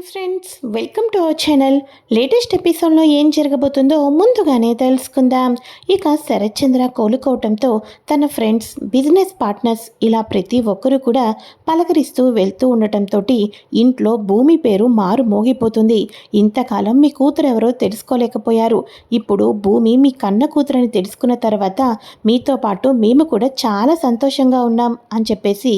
Hi friends welcome to our channel. Latest ఎపిసోడ్లో ఏం జరగబోతుందో ముందుగానే తెలుసుకుందాం. ఇక శరత్చంద్ర కోలుకోవటంతో తన ఫ్రెండ్స్ బిజినెస్ పార్ట్నర్స్ ఇలా ప్రతి ఒక్కరూ కూడా పలకరిస్తూ వెళ్తూ ఉండటంతో ఇంట్లో భూమి పేరు మారు మోగిపోతుంది. ఇంతకాలం మీ కూతురు ఎవరో తెలుసుకోలేకపోయారు. ఇప్పుడు భూమి మీ కన్న కూతురని తెలుసుకున్న తర్వాత మీతో పాటు మేము కూడా చాలా సంతోషంగా ఉన్నాం అని చెప్పేసి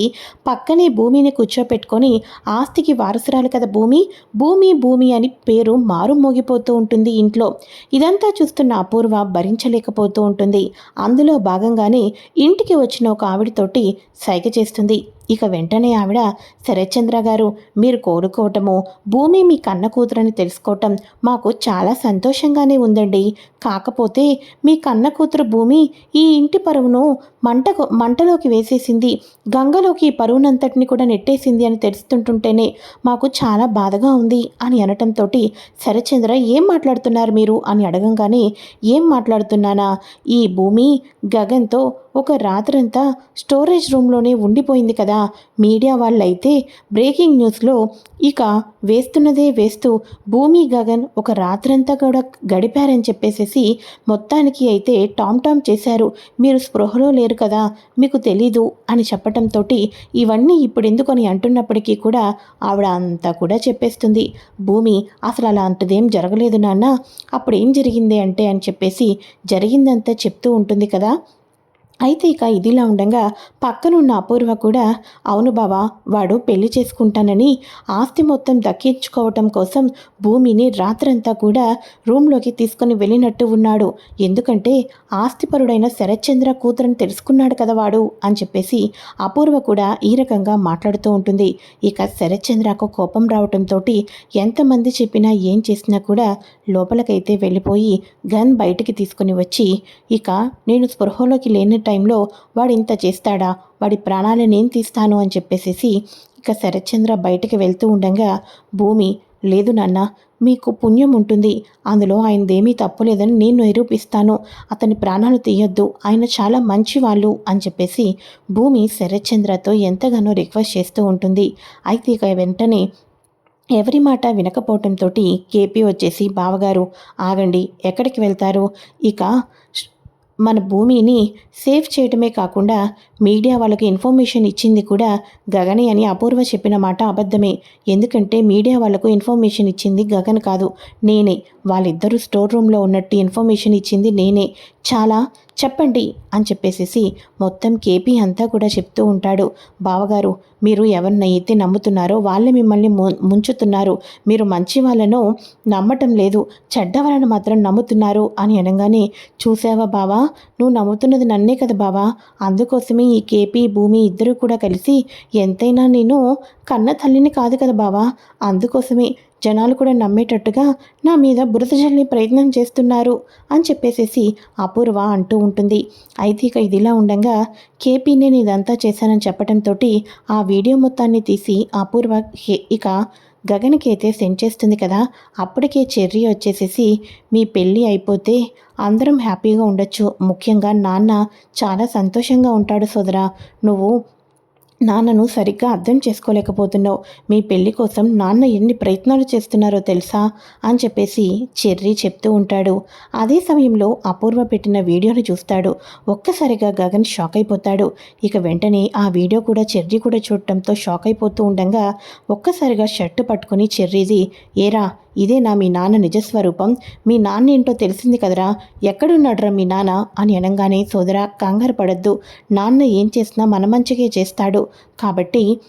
పక్కనే భూమిని కూర్చోపెట్టుకొని ఆస్తికి వారసురాలు కదా భూమి. భూమి భూమి అని పేరు మారుమోగిపోతూ ఉంటుంది ఇంట్లో. ఇదంతా చూస్తున్న అపూర్వ భరించలేకపోతూ ఉంటుంది. అందులో భాగంగానే ఇంటికి వచ్చిన ఒక ఆవిడతోటి సైగ చేస్తుంది. ఇక వెంటనే ఆవిడ శరత్చంద్ర గారు మీరు కోరుకోవటము భూమి మీ కన్న కూతురని తెలుసుకోవటం మాకు చాలా సంతోషంగానే ఉందండి. కాకపోతే మీ కన్న కూతురు భూమి ఈ ఇంటి పరువును మంట మంటలోకి వేసేసింది. గంగలోకి ఈ పరువునంతటిని కూడా నెట్టేసింది అని తెలుస్తుంటుంటేనే మాకు చాలా బాధగా ఉంది అని అనటంతో శరత్చంద్ర ఏం మాట్లాడుతున్నారు మీరు? అని అడగంగానే ఏం మాట్లాడుతున్నానా? ఈ భూమి గగన్తో ఒక రాత్రంతా స్టోరేజ్ రూమ్లోనే ఉండిపోయింది కదా. మీడియా వాళ్ళైతే బ్రేకింగ్ న్యూస్లో ఇక వేస్తున్నదే వేస్తూ భూమి గగన్ ఒక రాత్రంతా కూడా గడిపారని చెప్పేసేసి మొత్తానికి అయితే టామ్ టామ్ చేశారు. మీరు స్పృహలో లేరు కదా మీకు తెలీదు అని చెప్పటంతో ఇవన్నీ ఇప్పుడు ఎందుకని అంటున్నప్పటికీ కూడా ఆవిడ అంతా కూడా చెప్పేస్తుంది. భూమి అసలు అలాంటిదేం జరగలేదు నాన్న అప్పుడు ఏం జరిగింది అంటే అని చెప్పేసి జరిగిందంతా చెప్తూ ఉంటుంది కదా. అయితే ఇక ఇదిలా ఉండగా పక్కనున్న అపూర్వ కూడా అవును బావా వాడు పెళ్ళి చేసుకుంటానని ఆస్తి మొత్తం దక్కించుకోవటం కోసం భూమిని రాత్రంతా కూడా రూమ్లోకి తీసుకుని వెళ్ళినట్టు ఉన్నాడు. ఎందుకంటే ఆస్తిపరుడైన శరత్చంద్ర కూతురని తెలుసుకున్నాడు కదా వాడు అని చెప్పేసి అపూర్వ కూడా ఈ రకంగా మాట్లాడుతూ ఉంటుంది. ఇక శరత్చంద్రకు కోపం రావటంతో ఎంతమంది చెప్పినా ఏం చేసినా కూడా లోపలికైతే వెళ్ళిపోయి గన్ బయటికి తీసుకుని వచ్చి ఇక నేను స్పృహలోకి లేని టైంలో వాడు ఇంత చేస్తాడా? వాడి ప్రాణాలు నేను తీస్తాను అని చెప్పేసేసి ఇక శరత్చంద్ర బయటికి వెళ్తూ ఉండగా భూమి లేదు నాన్న మీకు పుణ్యం ఉంటుంది. అందులో ఆయనదేమీ తప్పులేదని నేను నిరూపిస్తాను. అతని ప్రాణాలు తీయొద్దు. ఆయన చాలా మంచి వాళ్ళు అని చెప్పేసి భూమి శరత్చంద్రతో ఎంతగానో రిక్వెస్ట్ చేస్తూ ఉంటుంది. అయితే ఇక వెంటనే ఎవరి మాట వినకపోవటంతో కేపీ వచ్చేసి బావగారు ఆగండి ఎక్కడికి వెళ్తారు? ఇక మన భూమిని సేవ్ చేయటమే కాకుండా మీడియా వాళ్ళకి ఇన్ఫర్మేషన్ ఇచ్చింది కూడా గగనే అని అపూర్వ చెప్పిన మాట అబద్ధమే. ఎందుకంటే మీడియా వాళ్ళకు ఇన్ఫర్మేషన్ ఇచ్చింది గగన్ కాదు నేనే. వాళ్ళిద్దరూ స్టోర్ రూమ్లో ఉన్నట్టు ఇన్ఫర్మేషన్ ఇచ్చింది నేనే. చాలా చెప్పండి అని చెప్పేసేసి మొత్తం కేపీ అంతా కూడా చెప్తూ ఉంటాడు. బావగారు మీరు ఎవరినైతే నమ్ముతున్నారో వాళ్ళే మిమ్మల్ని ముంచుతున్నారు. మీరు మంచి వాళ్ళను నమ్మటం లేదు. చెడ్డ వాళ్ళను మాత్రం నమ్ముతున్నారు అని అనగానే చూసావా బావా? నువ్వు నమ్ముతున్నది నన్నే కదా బావా. అందుకోసమే ఈ కేపీ భూమి ఇద్దరూ కూడా కలిసి ఎంతైనా నేను కన్న తల్లిని కాదు కదా బావా. అందుకోసమే జనాలు కూడా నమ్మేటట్టుగా నా మీద బురద జల్లి ప్రయత్నం చేస్తున్నారు అని చెప్పేసేసి అపూర్వ అంటూ ఉంటుంది. అయితే ఇక ఇదిలా ఉండగా కేపీ నేను ఇదంతా చేశానని చెప్పడంతో ఆ వీడియో మొత్తాన్ని తీసి అపూర్వ ఇక గగన్కి అయితే సెండ్ చేస్తుంది కదా అప్పటికే చెర్రీ వచ్చేసేసి మీ పెళ్ళి అయిపోతే అందరం హ్యాపీగా ఉండొచ్చు. ముఖ్యంగా నాన్న చాలా సంతోషంగా ఉంటాడు సోదరా. నువ్వు నాన్నను సరిగ్గా అర్థం చేసుకోలేకపోతున్నావు. మీ పెళ్ళి కోసం నాన్న ఎన్ని ప్రయత్నాలు చేస్తున్నారో తెలుసా? అని చెప్పేసి చెర్రీ చెప్తూ ఉంటాడు. అదే సమయంలో అపూర్వ పెట్టిన వీడియోను చూస్తాడు. ఒక్కసారిగా గగన్ షాక్ అయిపోతాడు. ఇక వెంటనే ఆ వీడియో కూడా చెర్రీ కూడా చూడటంతో షాక్ అయిపోతూ ఉండగా ఒక్కసారిగా షర్టు పట్టుకుని చెర్రీది ఏరా ఇదే నా మీ నాన్న నిజస్వరూపం. మీ నాన్న ఏంటో తెలిసింది కదరా. ఎక్కడున్నాడ్రా మీ నాన్న? అని అనగానే సోదరా కంగారు పడద్దు. నాన్న ఏం చేసినా మన మంచిగా చేస్తాడు. కాబట్టి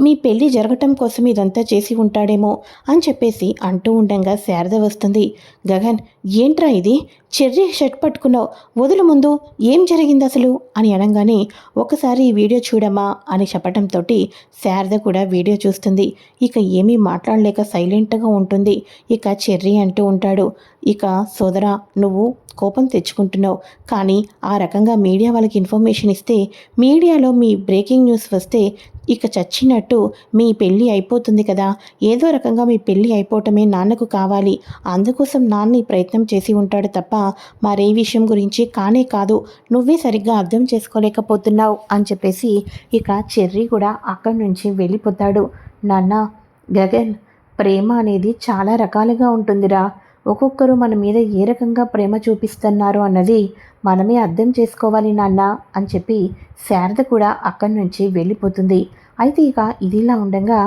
మీ పెళ్ళి జరగటం కోసం ఇదంతా చేసి ఉంటాడేమో అని చెప్పేసి అంటూ ఉండగా శారద వస్తుంది. గగన్ ఏంట్రా ఇది? చెర్రీ షర్ట్ పట్టుకున్నావు. వదులు ముందు ఏం జరిగింది అసలు? అని అనగానే ఒకసారి ఈ వీడియో చూడమ్మా అని చెప్పటంతో శారద కూడా వీడియో చూస్తుంది. ఇక ఏమీ మాట్లాడలేక సైలెంట్గా ఉంటుంది. ఇక చెర్రీ అంటూ ఉంటాడు ఇక సోదరా నువ్వు కోపం తెచ్చుకుంటున్నావు. కానీ ఆ రకంగా మీడియా వాళ్ళకి ఇన్ఫర్మేషన్ ఇస్తే మీడియాలో మీ బ్రేకింగ్ న్యూస్ వస్తే ఇక చచ్చినట్టు మీ పెళ్ళి అయిపోతుంది కదా. ఏదో రకంగా మీ పెళ్ళి అయిపోవటమే నాన్నకు కావాలి. అందుకోసం నాన్న ఈ ప్రయత్నం చేసి ఉంటాడు తప్ప మరే విషయం గురించి కానే కాదు. నువ్వే సరిగ్గా అర్థం చేసుకోలేకపోతున్నావు అని చెప్పేసి ఇక చెర్రీ కూడా అక్కడి నుంచి వెళ్ళిపోతాడు. నాన్న గగన్ ప్రేమ అనేది చాలా రకాలుగా ఉంటుందిరా. ఒక్కొక్కరు మన మీద ఏ రకంగా ప్రేమ చూపిస్తున్నారు అన్నది మనమే అర్థం చేసుకోవాలి నాన్న అని చెప్పి శారద కూడా అక్కడి నుంచి వెళ్ళిపోతుంది. అయితే ఇక ఇదిలా ఉండగా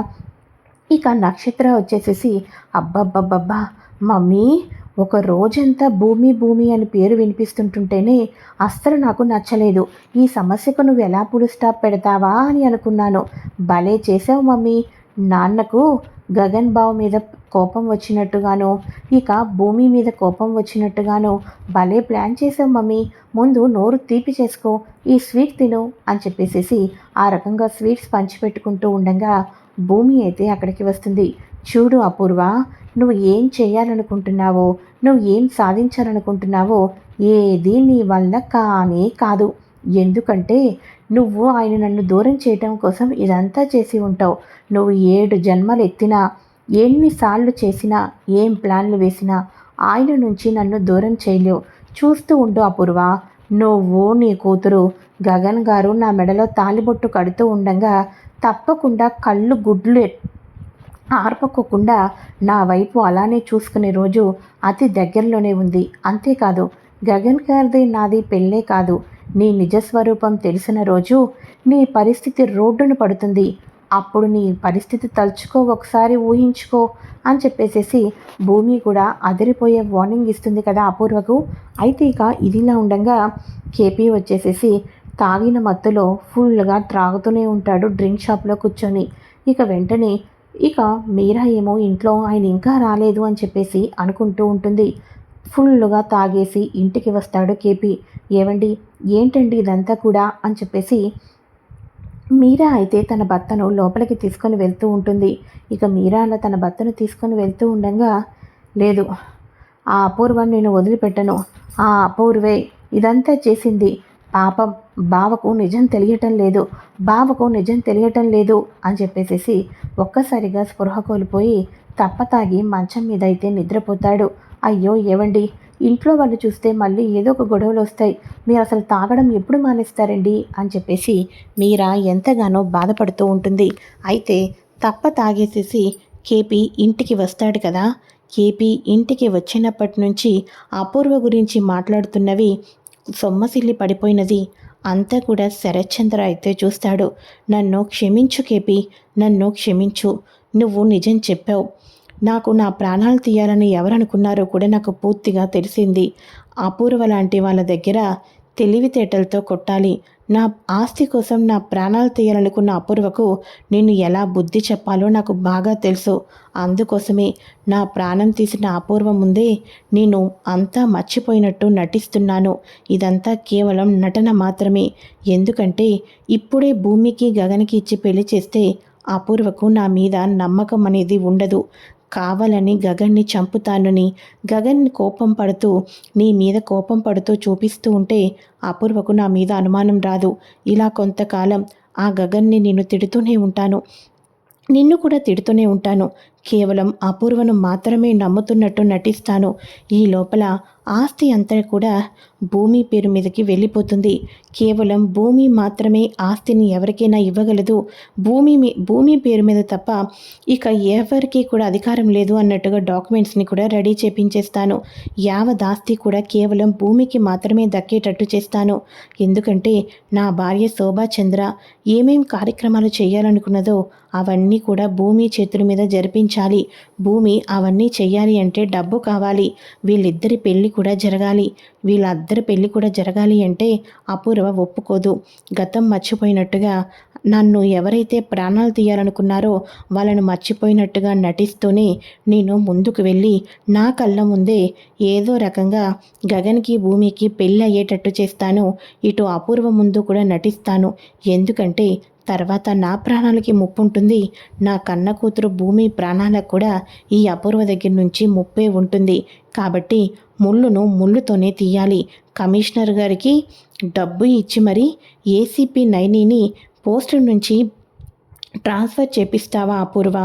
ఇక నక్షత్ర వచ్చేసేసి అబ్బబ్బబ్బబ్బా మమ్మీ ఒక రోజంతా భూమి భూమి అని పేరు వినిపిస్తుంటుంటేనే అస్సలు నాకు నచ్చలేదు. ఈ సమస్యకు నువ్వు ఎలా పులు స్టాప్ పెడతావా అని అనుకున్నాను. భలే చేసావు మమ్మీ. నాన్నకు గగన్ బావు మీద కోపం వచ్చినట్టుగానో ఇక భూమి మీద కోపం వచ్చినట్టుగానో భలే ప్లాన్ చేసావు మమ్మీ. ముందు నోరు తీపి చేసుకో ఈ స్వీట్ తిను అని చెప్పేసేసి ఆ రకంగా స్వీట్స్ పంచిపెట్టుకుంటూ ఉండగా భూమి అయితే అక్కడికి వస్తుంది. చూడు అపూర్వ నువ్వు ఏం చేయాలనుకుంటున్నావో నువ్వు ఏం సాధించాలనుకుంటున్నావో ఏది నీ వల్ల కానే కాదు. ఎందుకంటే నువ్వు ఆయన నన్ను దూరం చేయటం కోసం ఇదంతా చేసి ఉంటావు. నువ్వు ఏడు జన్మలు ఎత్తినా ఎన్నిసార్లు చేసినా ఏం ప్లాన్లు వేసినా ఆయన నుంచి నన్ను దూరం చేయలేవు. చూస్తూ ఉండు అపూర్వ నువ్వు నీ కూతురు గగన్ గారు నా మెడలో తాలిబొట్టు కడుతూ ఉండగా తప్పకుండా కళ్ళు గుడ్లు ఆర్పకోకుండా నా వైపు అలానే చూసుకునే రోజు అతి దగ్గరలోనే ఉంది. అంతేకాదు గగన్ గారిది నాది పెళ్ళే కాదు. నీ నిజస్వరూపం తెలిసిన రోజు నీ పరిస్థితి రోడ్డును పడుతుంది. అప్పుడు నీ పరిస్థితి తలుచుకో ఒకసారి ఊహించుకో అని చెప్పేసేసి భూమి కూడా అదిరిపోయే వార్నింగ్ ఇస్తుంది కదా అపూర్వకు. అయితే ఇక ఇదిలా ఉండగా కేపీ వచ్చేసేసి తాగిన మత్తులో ఫుల్గా త్రాగుతూనే ఉంటాడు డ్రింక్ షాప్లో కూర్చొని. ఇక వెంటనే ఇక మీరా ఏమో ఇంట్లో ఆయన ఇంకా రాలేదు అని చెప్పేసి అనుకుంటూ ఉంటుంది. ఫుల్గా తాగేసి ఇంటికి వస్తాడు కేపీ. ఏవండి ఏంటండి ఇదంతా కూడా? అని చెప్పేసి మీరా అయితే తన భర్తను లోపలికి తీసుకొని వెళ్తూ ఉంటుంది. ఇక మీరా అలా తన భర్తను తీసుకొని వెళ్తూ ఉండగా లేదు ఆ అపూర్వం నేను వదిలిపెట్టను. ఆ అపూర్వే ఇదంతా చేసింది. పాపం బావకు నిజం తెలియటం లేదు. బావకు నిజం తెలియటం లేదు అని చెప్పేసేసి ఒక్కసారిగా స్పృహ కోల్పోయి తప్పతాగి మంచం మీద అయితే నిద్రపోతాడు. అయ్యో ఏవండి? ఇంట్లో వాళ్ళు చూస్తే మళ్ళీ ఏదో ఒక గొడవలు వస్తాయి. మీరు అసలు తాగడం ఎప్పుడు మానేస్తారండి? అని చెప్పేసి మీరా ఎంతగానో బాధపడుతూ ఉంటుంది. అయితే తప్ప తాగేసేసి కేపీ ఇంటికి వస్తాడు కదా? కేపీ ఇంటికి వచ్చినప్పటి నుంచి అపూర్వ గురించి మాట్లాడుతున్నవి సొమ్మసిల్లి పడిపోయినది. అంతా కూడా శరత్చంద్ర అయితే చూస్తాడు. నన్ను క్షమించు కేపి నన్ను క్షమించు. నువ్వు నిజం చెప్పావు. నాకు నా ప్రాణాలు తీయాలని ఎవరనుకున్నారో కూడా నాకు పూర్తిగా తెలిసింది. అపూర్వ లాంటి వాళ్ళ దగ్గర తెలివితేటలతో కొట్టాలి. నా ఆస్తి కోసం నా ప్రాణాలు తీయాలనుకున్న అపూర్వకు నేను ఎలా బుద్ధి చెప్పాలో నాకు బాగా తెలుసు. అందుకోసమే నా ప్రాణం తీసిన అపూర్వ ముందే నేను అంతా మర్చిపోయినట్టు నటిస్తున్నాను. ఇదంతా కేవలం నటన మాత్రమే. ఎందుకంటే ఇప్పుడే భూమికి గగనికి ఇచ్చి పెళ్ళి చేస్తే అపూర్వకు నా మీద నమ్మకం అనేది ఉండదు. కావాలని గగన్ని చంపుతానని గగన్ కోపం పడుతూ నీ మీద కోపం పడుతూ చూపిస్తూ ఉంటే అపూర్వకు నా మీద అనుమానం రాదు. ఇలా కొంతకాలం ఆ గగన్ని నేను తిడుతూనే ఉంటాను. నిన్ను కూడా తిడుతూనే ఉంటాను. కేవలం అపూర్వను మాత్రమే నమ్ముతున్నట్టు నటిస్తాను. ఈ లోపల ఆస్తి అంతా కూడా భూమి పేరు మీదకి వెళ్ళిపోతుంది. కేవలం భూమి మాత్రమే ఆస్తిని ఎవరికైనా ఇవ్వగలదు. భూమి భూమి పేరు మీద తప్ప ఇక ఎవరికి కూడా అధికారం లేదు అన్నట్టుగా డాక్యుమెంట్స్ని కూడా రెడీ చేపించేస్తాను. యావత్ ఆస్తి కూడా కేవలం భూమికి మాత్రమే దక్కేటట్టు చేస్తాను. ఎందుకంటే నా భార్య శోభా చంద్ర ఏమేం కార్యక్రమాలు చేయాలనుకున్నదో అవన్నీ కూడా భూమి చేతుల మీద జరిపించాలి భూమి అవన్నీ చెయ్యాలి అంటే డబ్బు కావాలి. వీళ్ళిద్దరి పెళ్ళి కూడా జరగాలి. వీళ్ళిద్దరి పెళ్ళి కూడా జరగాలి అంటే అపూర్వ ఒప్పుకోదు. గతం మర్చిపోయినట్టుగా నన్ను ఎవరైతే ప్రాణాలు తీయాలనుకున్నారో వాళ్ళను మర్చిపోయినట్టుగా నటిస్తూనే నేను ముందుకు వెళ్ళి నా కళ్ళ ముందే ఏదో రకంగా గగన్కి భూమికి పెళ్ళి అయ్యేటట్టు చేస్తాను. ఇటు అపూర్వ ముందు కూడా నటిస్తాను. ఎందుకంటే తర్వాత నా ప్రాణాలకి ముప్పు ఉంటుంది నా కన్న కూతురు భూమి ప్రాణాలకు కూడా ఈ అపూర్వ దగ్గర నుంచి ముప్పే ఉంటుంది. కాబట్టి ముళ్ళును ముళ్ళుతోనే తీయాలి. కమిషనర్ గారికి డబ్బు ఇచ్చి మరి ఏసీపీ నైనీని పోస్టు నుంచి ట్రాన్స్ఫర్ చేపిస్తావా అపూర్వ?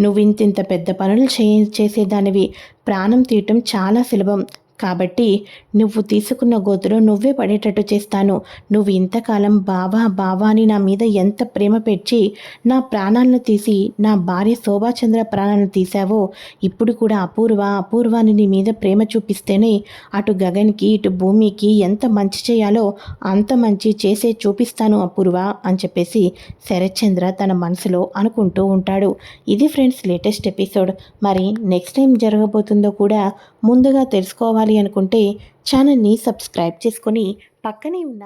నువ్వు ఇంత పెద్ద పనులు చే చేసేదానివి. ప్రాణం తీయటం చాలా సులభం. కాబట్టి నువ్వు తీసుకున్న గోతులో నువ్వే పడేటట్టు చేస్తాను. నువ్వు ఇంతకాలం బావా బావా అని నా మీద ఎంత ప్రేమ పెంచి నా ప్రాణాలను తీసి నా భార్య శోభాచంద్ర ప్రాణాలను తీశావో ఇప్పుడు కూడా అపూర్వ అపూర్వాని నీ మీద ప్రేమ చూపిస్తేనే అటు గగన్కి ఇటు భూమికి ఎంత మంచి చేయాలో అంత మంచి చేసే చూపిస్తాను అపూర్వ అని చెప్పేసి శరత్చంద్ర తన మనసులో అనుకుంటూ ఉంటాడు. ఇది ఫ్రెండ్స్ లేటెస్ట్ ఎపిసోడ్. మరి నెక్స్ట్ టైం జరగబోతుందో కూడా ముందుగా తెలుసుకోవాలి. అనుకుంటే ఛానల్ని సబ్స్క్రైబ్ చేసుకొని పక్కనే ఉన్న